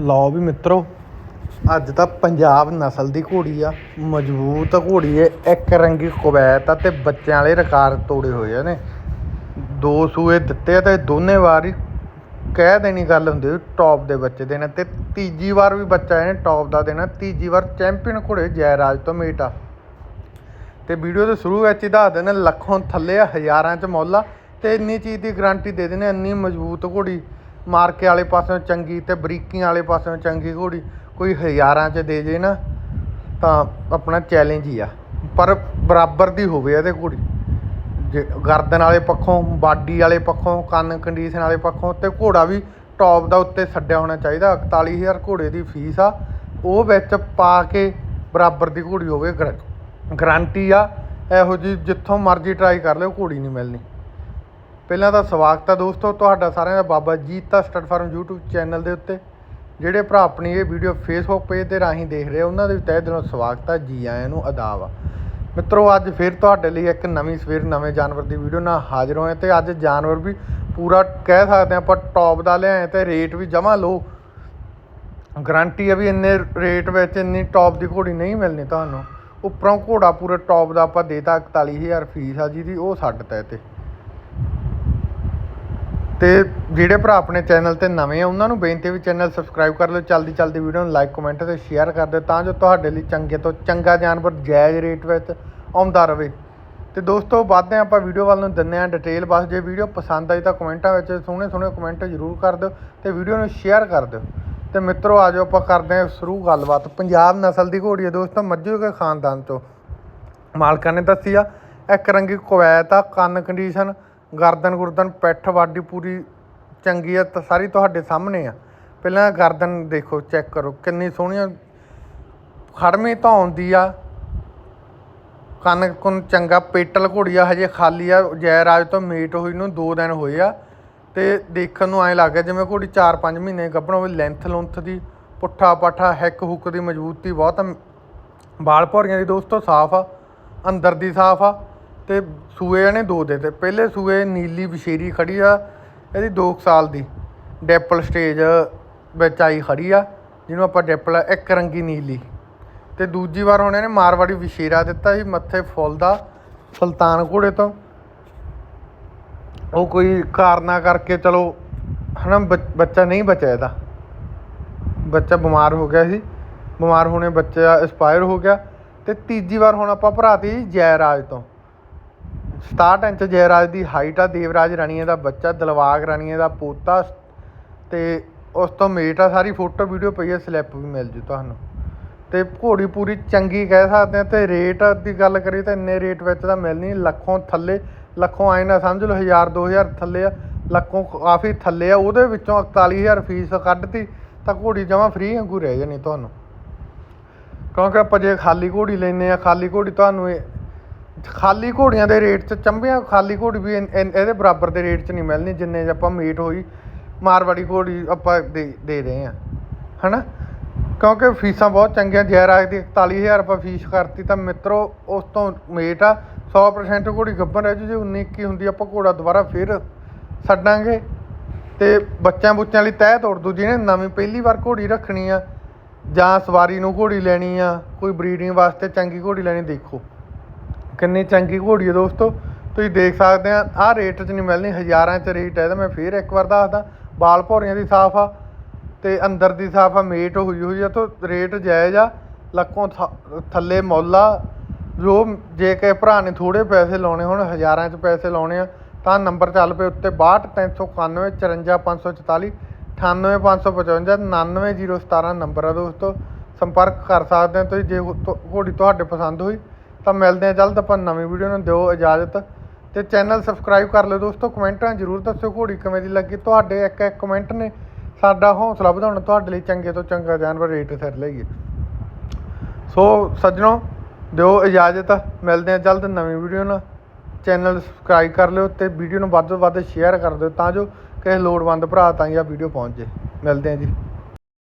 ਲਓ ਵੀ ਮਿੱਤਰੋ, ਅੱਜ ਤਾਂ ਪੰਜਾਬ ਨਸਲ ਦੀ ਘੋੜੀ ਆ। ਮਜ਼ਬੂਤ ਘੋੜੀ ਏ, ਇੱਕ ਰੰਗੀ ਕੁਵੈਤ ਆ ਤੇ ਬੱਚਿਆਂ ਵਾਲੇ ਰਿਕਾਰਡ ਤੋੜੇ ਹੋਏ ਆ ਨੇ ਦੋ ਸੂਏ ਦਿੱਤੇ ਆ ਤੇ ਦੋਨੇ ਵਾਰ ਹੀ ਕਹਿ ਦੇਣੀ ਗੱਲ ਹੁੰਦੀ ਵੀ ਟੌਪ ਦੇ ਬੱਚੇ ਦੇਣਾ ਤੇ ਤੀਜੀ ਵਾਰ ਵੀ ਬੱਚਾ ਇਹਨੇ ਟੌਪ ਦਾ ਦੇਣਾ। ਤੀਜੀ ਵਾਰ ਚੈਂਪੀਅਨ ਘੋੜੇ ਜੈਰਾਜ ਤੋਂ ਮੀਟ ਆ। ਤੇ ਵੀਡੀਓ ਦੇ ਸ਼ੁਰੂ ਵਿੱਚ ਹੀ ਦੱਸ ਦਿੰਦੇ ਲੱਖੋਂ ਥੱਲੇ ਆ, ਹਜ਼ਾਰਾਂ ਚ ਮੌਲਾ ਆ ਤੇ ਇੰਨੀ ਚੀਜ਼ ਦੀ ਗਾਰੰਟੀ ਦੇ ਦਿੰਦੇ ਇੰਨੀ ਮਜ਼ਬੂਤ ਘੋੜੀ। ਮਾਰਕੇ ਵਾਲੇ ਪਾਸਿਓਂ ਚੰਗੀ ਤੇ ਬਰੀਕੀਆਂ ਵਾਲੇ ਪਾਸਿਓਂ ਚੰਗੀ ਘੋੜੀ ਕੋਈ ਹਜ਼ਾਰਾਂ ਚ ਦੇ ਜੇ ਨਾ, ਤਾਂ ਆਪਣਾ ਚੈਲੰਜ ਹੀ ਆ। ਪਰ ਬਰਾਬਰ ਦੀ ਹੋਵੇ ਇਹਦੇ ਘੋੜੀ। ਜੇ ਗਰਦਨ ਵਾਲੇ ਪੱਖੋਂ, ਬਾਡੀ ਵਾਲੇ ਪੱਖੋਂ, ਕੰਨ ਕੰਡੀਸ਼ਨ ਵਾਲੇ ਪੱਖੋਂ ਤੇ ਘੋੜਾ ਵੀ ਟੌਪ ਦਾ ਉੱਤੇ ਛੱਡਿਆ ਹੋਣਾ ਚਾਹੀਦਾ। 41000 ਘੋੜੇ ਦੀ ਫੀਸ ਆ। ਉਹ ਵਿੱਚ ਪਾ ਕੇ ਬਰਾਬਰ ਦੀ ਘੋੜੀ ਹੋਵੇ। ਗਰੰਟੀ ਆ। ਇਹੋ ਜੀ ਜਿੱਥੋਂ ਮਰਜ਼ੀ ਟਰਾਈ ਕਰ ਲਿਓ, ਘੋੜੀ ਨਹੀਂ ਮਿਲਣੀ। ਪਹਿਲਾਂ ਤਾਂ ਸਵਾਗਤ ਆ ਦੋਸਤੋ ਤੁਹਾਡਾ ਸਾਰਿਆਂ ਦਾ Baba Jeeta stud farm YouTube channel ਦੇ ਉੱਤੇ। ਜਿਹੜੇ ਭਰਾ ਆਪਣੀ ਇਹ ਵੀਡੀਓ ਫੇਸਬੁੱਕ ਪੇਜ ਤੇ ਰਾਹੀਂ ਦੇਖ ਰਹੇ ਉਹਨਾਂ ਦੇ ਤਹਿ ਦਿਲੋਂ ਸਵਾਗਤ ਆ, ਜੀ ਆਇਆਂ ਨੂੰ ਆਦਾਬ ਆ। ਮਿੱਤਰੋ, ਅੱਜ ਫਿਰ ਤੁਹਾਡੇ ਲਈ ਇੱਕ ਨਵੀਂ ਸਵੇਰ, ਨਵੇਂ ਜਾਨਵਰ ਦੀ ਵੀਡੀਓ ਨਾਲ ਹਾਜ਼ਰ ਹੋਏ ਤੇ ਅੱਜ ਜਾਨਵਰ ਵੀ ਪੂਰਾ ਕਹਿ ਸਕਦੇ ਹਾਂ ਆਪਾਂ ਟੌਪ ਦਾ ਲਿਆਏ ਤੇ ਰੇਟ ਵੀ ਜਮਾ ਲੋ ਗਾਰੰਟੀ ਆ ਵੀ ਇੰਨੇ ਰੇਟ ਵਿੱਚ ਇੰਨੀ ਟੌਪ ਦੀ ਘੋੜੀ ਨਹੀਂ ਮਿਲਣੀ ਤੁਹਾਨੂੰ। ਉੱਪਰੋਂ ਘੋੜਾ ਪੂਰਾ ਟੌਪ ਦਾ ਆਪਾਂ ਦੇਤਾ 41000 ਫੀਸ ਆ ਜਿਹਦੀ, ਉਹ ਛੱਡ ਤਾ ਤੇ ਤੇ ਜਿਹੜੇ ਭਰਾ ਆਪਣੇ ਚੈਨਲ ਤੇ ਨਵੇਂ ਆ, ਉਹਨਾਂ ਨੂੰ ਬੇਨਤੀ ਵੀ ਚੈਨਲ ਸਬਸਕ੍ਰਾਈਬ ਕਰ ਲਿਓ, ਚਲਦੀ ਚਲਦੀ ਵੀਡੀਓ ਨੂੰ ਲਾਈਕ ਕਮੈਂਟ ਤੇ ਸ਼ੇਅਰ ਕਰ ਦਿਓ ਤਾਂ ਜੋ ਤੁਹਾਡੇ ਲਈ ਚੰਗੇ ਤੋਂ ਚੰਗਾ ਜਾਨਵਰ ਜਾਇਜ਼ ਰੇਟ ਵਿੱਚ ਆਉਂਦਾ ਰਹੇ ਤੇ ਦੋਸਤੋ, ਵੱਧਦੇ ਹਾਂ ਆਪਾਂ ਵੀਡੀਓ ਵੱਲ ਨੂੰ ਦਿੰਦੇ ਹਾਂ ਡਿਟੇਲ ਬਸ ਜੇ ਵੀਡੀਓ ਪਸੰਦ ਆਈ ਤਾਂ ਕਮੈਂਟਾਂ ਵਿੱਚ ਸੋਹਣੇ ਸੋਹਣੇ ਕਮੈਂਟ ਜ਼ਰੂਰ ਕਰ ਦਿਓ ਤੇ ਵੀਡੀਓ ਨੂੰ ਸ਼ੇਅਰ ਕਰ ਦਿਓ। ਤੇ ਮਿੱਤਰੋ ਆਜੋ ਆਪਾਂ ਕਰਦੇ ਹਾਂ ਸ਼ੁਰੂ ਗੱਲਬਾਤ। ਪੰਜਾਬ ਨਸਲ ਦੀ ਘੋੜੀ ਹੈ ਦੋਸਤੋ, ਮੱਝੂ ਕੇ ਖਾਨਦਾਨ ਤੋਂ ਮਾਲਕਾਂ ਨੇ ਦੱਸੀ ਆ, ਇੱਕ ਰੰਗੀ ਕੁਵੈਤ ਆ, ਕੰਨ ਕੰਡੀਸ਼ਨ ਗਰਦਨ ਗੁਰਦਨ, ਪਿੱਠ ਵਾਡੀ ਪੂਰੀ ਚੰਗੀ ਆ, ਤਾਂ ਸਾਰੀ ਤੁਹਾਡੇ ਸਾਹਮਣੇ ਆ। ਪਹਿਲਾਂ ਗਰਦਨ ਦੇਖੋ, ਚੈੱਕ ਕਰੋ, ਕਿੰਨੀ ਸੋਹਣੀਆਂ ਖੜਮੀ ਆਉਂਦੀ ਆ। ਕੰਨ ਕੁੰਨ ਚੰਗਾ, ਪੇਟਲ ਘੋੜੀ ਆ ਹਜੇ ਖਾਲੀ ਆ, ਜੈਰਾਜ ਤੋਂ ਮੀਟ ਹੋਈ ਨੂੰ 2 ਦਿਨ ਹੋਏ ਆ। ਤੇ ਦੇਖਣ ਨੂੰ ਐਂ ਲੱਗ ਗਿਆ ਜਿਵੇਂ ਘੋੜੀ 4-5 ਮਹੀਨੇ ਗੱਭਣ ਹੋਵੇ ਲੈਂਥ ਲੁੰਥ ਦੀ, ਪੁੱਠਾ ਪਾਠਾ, ਹੈਕ ਹੁੱਕ ਦੀ ਮਜ਼ਬੂਤੀ ਬਹੁਤ ਬਾਲ ਭੌਰੀਆਂ ਦੀ ਦੋਸਤੋ ਸਾਫ਼ ਆ, ਅੰਦਰ ਦੀ ਸਾਫ਼ ਆ। ਤੇ ਸੂਏ ਇਹਨੇ ਦੋ ਦੇ ਤੇ। ਪਹਿਲੇ ਸੂਏ ਨੀਲੀ ਵਿਸ਼ੇਰੀ ਖੜੀ ਆ, ਇਹਦੀ 2 ਸਾਲ ਦੀ। ਡੈਪਲ ਸਟੇਜ ਵਿੱਚ ਆਈ ਖੜੀ ਆ, ਜਿਹਨੂੰ ਆਪਾਂ ਡੈਪਲ ਇੱਕ ਰੰਗੀ ਨੀਲੀ। ਤੇ ਦੂਜੀ ਵਾਰ ਹੁਣ ਇਹਨੇ ਮਾਰਵਾੜੀ ਵਿਸ਼ੇਰਾ ਦਿੱਤਾ ਸੀ, ਮੱਥੇ ਫੁੱਲ ਦਾ ਸੁਲਤਾਨ ਘੋੜੇ ਤੋਂ। ਉਹ ਕੋਈ ਕਾਰਨਾ ਕਰਕੇ, ਚਲੋ, ਹਨਾ ਬੱਚ- ਬੱਚਾ ਨਹੀਂ ਬਚਿਆ ਇਹਦਾ। ਬੱਚਾ ਬਿਮਾਰ ਹੋ ਗਿਆ ਸੀ। ਬਿਮਾਰ ਹੋਣੇ ਬੱਚਾ ਐਕਸਪਾਇਰ ਹੋ ਗਿਆ। ਤੇ ਤੀਜੀ ਵਾਰ ਹੁਣ ਆਪਾਂ ਭਰਾਤੀ ਜੈਰਾਜ ਤੋਂ। 67 ਇੰਚ ਜੈਰਾਜ ਦੀ ਹਾਈਟ ਆ, ਦੇਵਰਾਜ ਰਾਣੀਏ ਦਾ ਬੱਚਾ, ਦਿਲਵਾਗ ਰਾਣੀਏ ਦਾ ਪੋਤਾ ਤੇ ਉਸ ਤੋਂ ਮੇਟ ਆ, ਸਾਰੀ ਫੋਟੋ ਵੀਡੀਓ ਪਈ ਹੈ ਸਲਿੱਪ ਵੀ ਮਿਲ ਜੂ ਤੁਹਾਨੂੰ। ਤੇ ਘੋੜੀ ਪੂਰੀ ਚੰਗੀ ਕਹਿ ਸਕਦੇ ਆ, ਤੇ ਰੇਟ ਦੀ ਗੱਲ ਕਰੀਏ ਤਾਂ ਇੰਨੇ ਰੇਟ ਵਿੱਚ ਤਾਂ ਮਿਲਣੀ ਲੱਖੋਂ ਥੱਲੇ, ਲੱਖੋਂ ਆਏ ਨਾ ਸਮਝ ਲਓ 1000 2000 ਥੱਲੇ ਆ, ਲੱਖੋਂ ਕਾਫੀ ਥੱਲੇ ਆ, ਉਹਦੇ ਵਿੱਚੋਂ 41000 ਫੀਸ ਕੱਢਤੀ, ਤਾਂ ਘੋੜੀ ਜਮਾ ਫ੍ਰੀ ਵਾਂਗੂ ਰਹਿ ਜਾਣੀ ਤੁਹਾਨੂੰ। ਕਿਉਂਕਿ ਆਪਾਂ ਜੇ ਖਾਲੀ ਘੋੜੀ ਲੈਨੇ ਆ, ਖਾਲੀ ਘੋੜੀ ਤੁਹਾਨੂੰ ਇਹ ਖਾਲੀ ਘੋੜੀਆਂ ਦੇ ਰੇਟ 'ਚ ਚੰਬਿਆਂ, ਖਾਲੀ ਘੋੜੀ ਵੀ ਇਨ- ਇਨ- ਇਹਦੇ ਬਰਾਬਰ ਦੇ ਰੇਟ 'ਚ ਨਹੀਂ ਮਿਲਣੀ, ਜਿੰਨੇ 'ਚ ਆਪਾਂ ਮੀਟ ਹੋਈ, ਮਾਰਵਾੜੀ ਘੋੜੀ ਆਪਾਂ ਦੇ ਦੇ ਰਹੇ ਆ ਹਨਾ? ਕਿਉਂਕਿ ਫੀਸਾਂ ਬਹੁਤ ਚੰਗੀਆਂ ਜੈਰਾਜ ਦੀ 41000 ਆਪਾਂ ਫੀਸ ਕਰਤੀ, ਤਾਂ ਮਿੱਤਰੋ, ਉਸ ਤੋਂ ਮੇਟ ਆ 100% ਘੋੜੀ ਗੱਭਣ ਰਹਿ ਜੂ, ਜੇ 19 21 ਹੁੰਦੀ, ਆਪਾਂ ਘੋੜਾ ਦੁਬਾਰਾ ਫਿਰ ਛੱਡਾਂਗੇ। ਤੇ ਬੱਚਿਆਂ ਬੁੱਚਿਆਂ ਲਈ ਤਹਿ ਤੋੜ ਦੂ, ਜਿਹਨੇ ਨਵੀਂ ਪਹਿਲੀ ਵਾਰ ਘੋੜੀ ਰੱਖਣੀ ਆ, ਜਾਂ ਸਵਾਰੀ ਨੂੰ ਘੋੜੀ ਲੈਣੀ ਆ, ਕੋਈ ਬਰੀਡਿੰਗ ਵਾਸਤੇ ਚੰਗੀ ਘੋੜੀ ਲੈਣੀ, ਦੇਖੋ। ਕਿੰਨੀ ਚੰਗੀ ਘੋੜੀ ਹੈ ਦੋਸਤੋ, ਤੁਸੀਂ ਦੇਖ ਸਕਦੇ ਆ, ਆਹ ਰੇਟ 'ਚ ਨਹੀਂ ਮਿਲਣੀ, ਹਜ਼ਾਰਾਂ 'ਚ ਰੇਟ ਹੈ ਤਾਂ ਮੈਂ ਫੇਰ ਇੱਕ ਵਾਰ ਦੱਸਦਾ, ਬਾਲ ਭੌਰੀਆਂ ਦੀ ਸਾਫ਼ ਆ, ਤੇ ਅੰਦਰ ਦੀ ਸਾਫ਼ ਆ, ਮੇਟ ਹੋਈ ਹੋਈ ਆ, ਤਾਂ ਰੇਟ ਜਾਇਜ਼ ਆ, ਲੱਖੋਂ ਥ- ਥੱਲੇ ਮੁੱਲ ਆ, ਜੋ ਜੇ ਕਿਸੇ ਭਰਾ ਨੇ ਥੋੜੇ ਪੈਸੇ ਲਾਉਣੇ ਹੁਣ, ਹਜ਼ਾਰਾਂ 'ਚ ਪੈਸੇ ਲਾਉਣੇ ਆ, ਤਾਂ ਨੰਬਰ ਚੱਲ ਪਏ ਉੱਤੇ 62391 54544 98555 99017 ਨੰਬਰ ਆ ਦੋਸਤੋ, ਸੰਪਰਕ ਕਰ ਸਕਦੇ ਆ ਤੁਸੀਂ, ਜੇ ਤੁ- ਘੋੜੀ ਤੁਹਾਡੇ ਪਸੰਦ ਹੋਈ ਤਾਂ ਮਿਲਦੇ ਆ ਜਲਦ, ਆਪਾਂ ਨਵੀਂ ਵੀਡੀਓ ਨੂੰ ਦਿਓ ਇਜਾਜ਼ਤ ਤੇ ਚੈਨਲ ਸਬਸਕ੍ਰਾਈਬ ਕਰ ਲਿਓ ਦੋਸਤੋ, ਕਮੈਂਟਾਂ ਜ਼ਰੂਰ ਦੱਸਿਓ ਘੋੜੀ ਕਿਵੇਂ ਦੀ ਲੱਗੀ। ਤੁਹਾਡੇ ਇੱਕ ਇੱਕ ਕਮੈਂਟ ਨੇ, ਸਾਡਾ ਹੌਸਲਾ ਵਧਾਉਣਾ ਤੁਹਾਡੇ ਲਈ ਚੰਗੇ ਤੋਂ ਚੰਗਾ ਜਾਨਵਰ ਰੇਟ ਸਿਰ ਲਈਏ। ਸੋ ਸੱਜਣੋ, ਦਿਓ ਇਜਾਜ਼ਤ, ਮਿਲਦੇ ਆ ਜਲਦ ਨਵੀਂ ਵੀਡੀਓ ਨਾਲ। ਚੈਨਲ ਸਬਸਕ੍ਰਾਈਬ ਕਰ ਲਿਓ ਤੇ ਵੀਡੀਓ ਨੂੰ ਵੱਧ ਤੋਂ ਵੱਧ ਸ਼ੇਅਰ ਕਰ ਦਿਓ ਤਾਂ ਜੋ ਕਿਸੇ ਲੋੜਵੰਦ ਭਰਾ ਤਾਈਂ ਆ ਵੀਡੀਓ ਪਹੁੰਚ। ਜੇ ਮਿਲਦੇ ਆ ਜੀ।